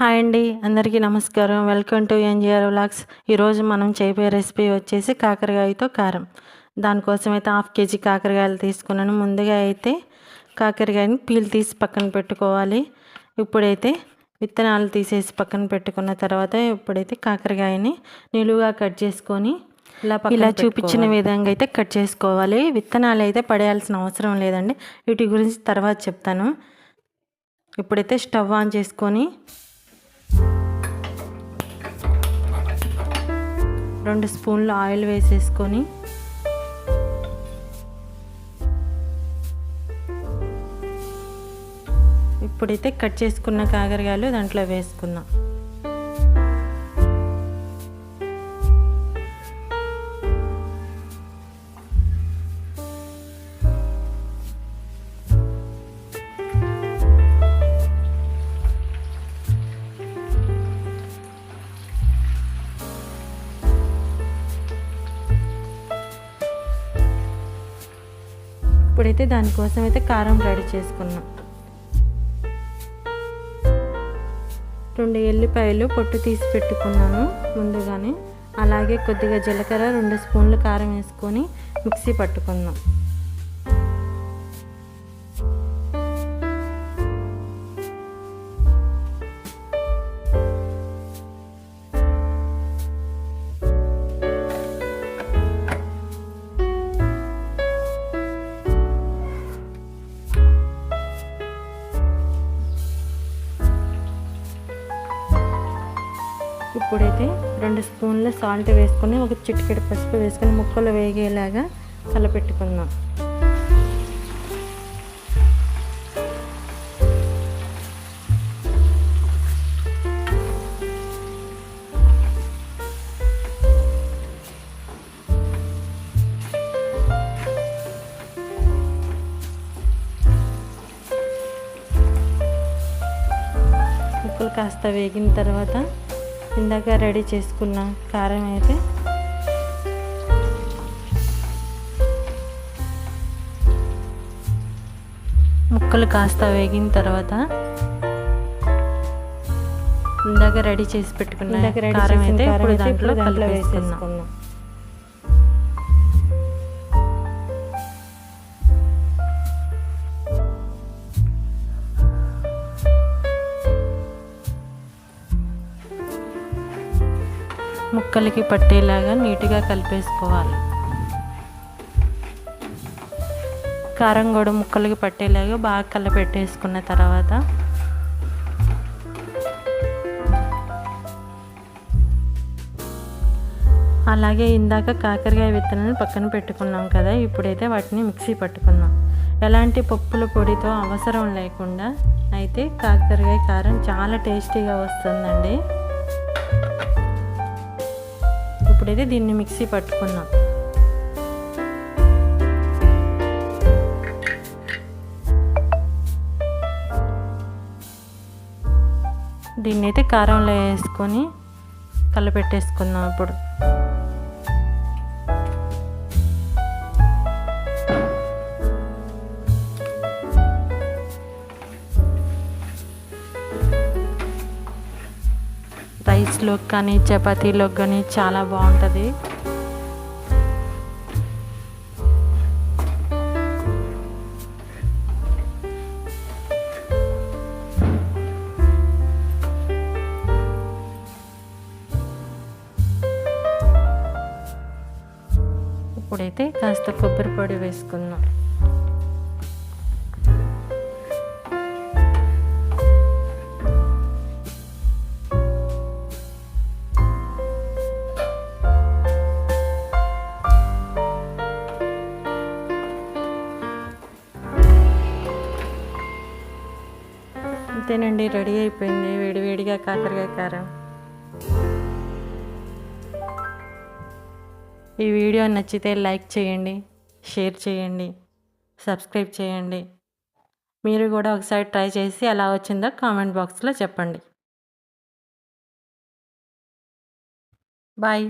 Hi అండి అందరికీ నమస్కారం. Welcome to NGR vlogs. ఈరోజు మనం చేయబోయే రెసిపీ వచ్చేసి కాకరకాయతో కారం. దానికోసం అయితే హాఫ్ కేజీ కాకరకాయలు తీసుకున్నాను. ముందుగా అయితే కాకరకాయని పీల్ తీసి పక్కన పెట్టుకోవాలి. ఇప్పుడైతే విత్తనాలు తీసేసి పక్కన పెట్టుకున్న తర్వాత ఇప్పుడైతే కాకరకాయని నిలువుగా కట్ చేసుకొని ఇలా ఇలా చూపించిన విధంగా అయితే కట్ చేసుకోవాలి. విత్తనాలు అయితే పడేయాల్సిన అవసరం లేదండి. వీటి గురించి తర్వాత చెప్తాను. ఇప్పుడైతే స్టవ్ ఆన్ చేసుకొని రెండు స్పూన్లు ఆయిల్ వేసేసుకొని ఇప్పుడైతే కట్ చేసుకున్న కాకరకాయలు దాంట్లో వేసుకుందాం. ఇప్పుడైతే దానికోసం అయితే కారం రెడీ చేసుకున్నాం. రెండు ఎల్లిపాయలు పొట్టు తీసి పెట్టుకున్నాను ముందుగానే. అలాగే కొద్దిగా జీలకర్ర రెండు స్పూన్లు కారం వేసుకొని మిక్సీ పట్టుకుందాం ఇప్పుడైతే రెండు స్పూన్ల సాల్ట్ వేసుకొని ఒక చిటికెడు పసుపు వేసుకొని ముక్కలు వేగేలాగా కలపెట్టుకుందాం ముక్కలు కాస్త వేగిన తర్వాత ఇందాక రెడీ చేసుకున్న కారం అయితే. ముక్కలు కాస్త వేగిన తర్వాత ఇందాక రెడీ చేసి పెట్టుకున్న కారం అయితే ఇప్పుడు దాంట్లో కలిపి వేసుకుందాం ముక్కలకి పట్టేలాగా నీట్గా కలిపేసుకోవాలి. కారం కూడా ముక్కలకి పట్టేలాగా బాగా కలపెట్టేసుకున్న తర్వాత అలాగే ఇందాక కాకరకాయ విత్తనాలు పక్కన పెట్టుకున్నాం కదా ఇప్పుడైతే వాటిని మిక్సీ పట్టుకున్నాం ఎలాంటి పప్పుల పొడితో అవసరం లేకుండా అయితే కాకరకాయ కారం చాలా టేస్టీగా వస్తుందండి. ఇప్పుడైతే దీన్ని మిక్సీ పట్టుకున్నాం. దీన్ని అయితే కారంలో వేసుకొని కలపెట్టేసుకుందాం ఇప్పుడు. రైస్లోకి కానీ చపాతీలోకి కానీ చాలా బాగుంటుంది. ఇప్పుడైతే కాస్త కొబ్బరి పొడి వేసుకుందాం. అంతేనండి రెడీ అయిపోయింది. వేడివేడిగా కాకరకాయ కారం. ఈ వీడియో నచ్చితే లైక్ చేయండి షేర్ చేయండి సబ్స్క్రైబ్ చేయండి. మీరు కూడా ఒకసారి ట్రై చేసి ఎలా వచ్చిందో కామెంట్ బాక్స్లో చెప్పండి. బాయ్.